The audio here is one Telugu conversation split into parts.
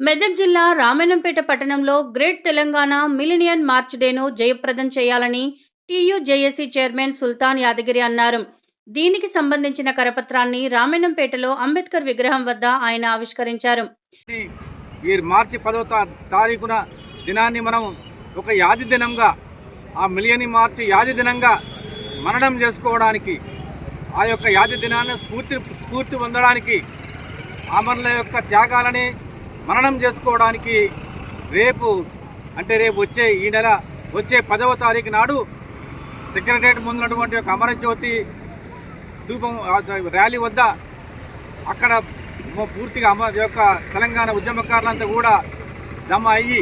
మెదక్ జిల్లా రామన్నపేట పట్టణంలో గ్రేట్ తెలంగాణ మిలినియన్ మార్చ్ డేను జయప్రదం చేయాలని టీయూజేఏసీ చైర్మన్ సుల్తాన్ యాదగిరి అన్నారు. దీనికి సంబంధించిన కరపత్రాన్ని రామన్నపేటలో అంబేద్కర్ విగ్రహం వద్ద ఆయన ఆవిష్కరించారు. ఈ మార్చి పదో తారీఖున దినాన్ని మనం ఒక యాది దినంగా ఆ మిలియని మార్చి యాది దినంగా మననం చేసుకోవడానికి ఆ యొక్క యాది దినాన్ని స్ఫూర్తి స్ఫూర్తి పొందడానికి అమరుల యొక్క త్యాగాలని మననం చేసుకోవడానికి రేపు అంటే రేపు వచ్చే ఈ నెల వచ్చే పదవ తారీఖు నాడు సెక్రటరియట్ ముందున్నటువంటి ఒక అమరజ్యోతి ధూపం ర్యాలీ వద్ద అక్కడ పూర్తిగా అమ యొక్క తెలంగాణ ఉద్యమకారులంతా కూడా జమ అయ్యి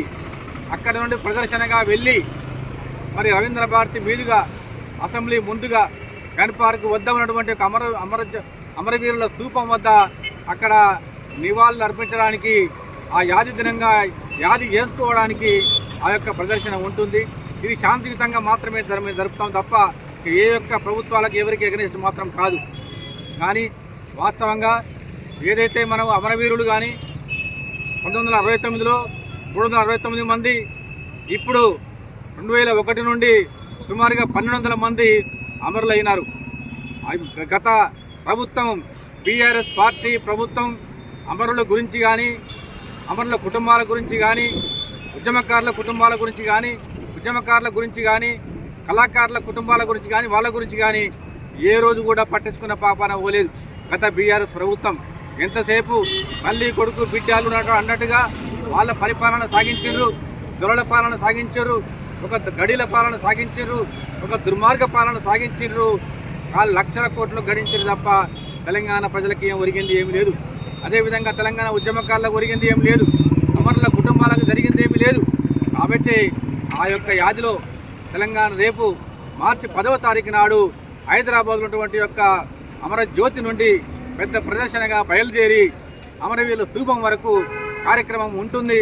అక్కడ నుండి ప్రదర్శనగా వెళ్ళి మరి రవీంద్ర భారతి మీదుగా అసెంబ్లీ ముందుగా గన్ పార్క్ వద్ద ఉన్నటువంటి ఒక అమర అమర అమరవీరుల స్థూపం వద్ద అక్కడ నివాళులు అర్పించడానికి ఆ యాది దినంగా యాది చేసుకోవడానికి ఆ యొక్క ప్రదర్శన ఉంటుంది. ఇది శాంతియుతంగా మాత్రమే జరుపుతాం తప్ప ఏ యొక్క ప్రభుత్వాలకు ఎవరికి ఎగనిస్ట్ మాత్రం కాదు. కానీ వాస్తవంగా ఏదైతే మనం అమరవీరులు కానీ పంతొమ్మిది వందల అరవై తొమ్మిదిలో మూడు వందల అరవై తొమ్మిది మంది ఇప్పుడు రెండు వేల ఒకటి నుండి సుమారుగా పన్నెండు వందల మంది అమరులైనారు. ఆ గత ప్రభుత్వం బీఆర్ఎస్ పార్టీ ప్రభుత్వం అమరుల గురించి కానీ అమరుల కుటుంబాల గురించి కానీ ఉద్యమకారుల కుటుంబాల గురించి కానీ ఉద్యమకారుల గురించి కానీ కళాకారుల కుటుంబాల గురించి కానీ వాళ్ళ గురించి కానీ ఏ రోజు కూడా పట్టించుకున్న పాపాన పోలేదు. గత బీఆర్ఎస్ ప్రభుత్వం ఎంతసేపు మళ్ళీ కొడుకు బిడ్డలు ఉన్నట్టు అన్నట్టుగా వాళ్ళ పరిపాలన సాగించారు దొరల పాలన సాగించారు ఒక గడిల పాలన సాగించారు ఒక దుర్మార్గ పాలన సాగించారు వాళ్ళు లక్షల కోట్లు గడించారు తప్ప తెలంగాణ ప్రజలకి ఏం ఒరిగింది ఏమి లేదు. అదేవిధంగా తెలంగాణ ఉద్యమకాల్లో ఒరిగింది ఏం లేదు. అమరుల కుటుంబాలకు జరిగింది ఏమీ లేదు. కాబట్టి ఆ యొక్క యాదిలో తెలంగాణ రేపు మార్చి పదవ తారీఖు నాడు హైదరాబాద్ ఉన్నటువంటి యొక్క అమరజ్యోతి నుండి పెద్ద ప్రదర్శనగా బయలుదేరి అమరవీరుల స్తూపం వరకు కార్యక్రమం ఉంటుంది.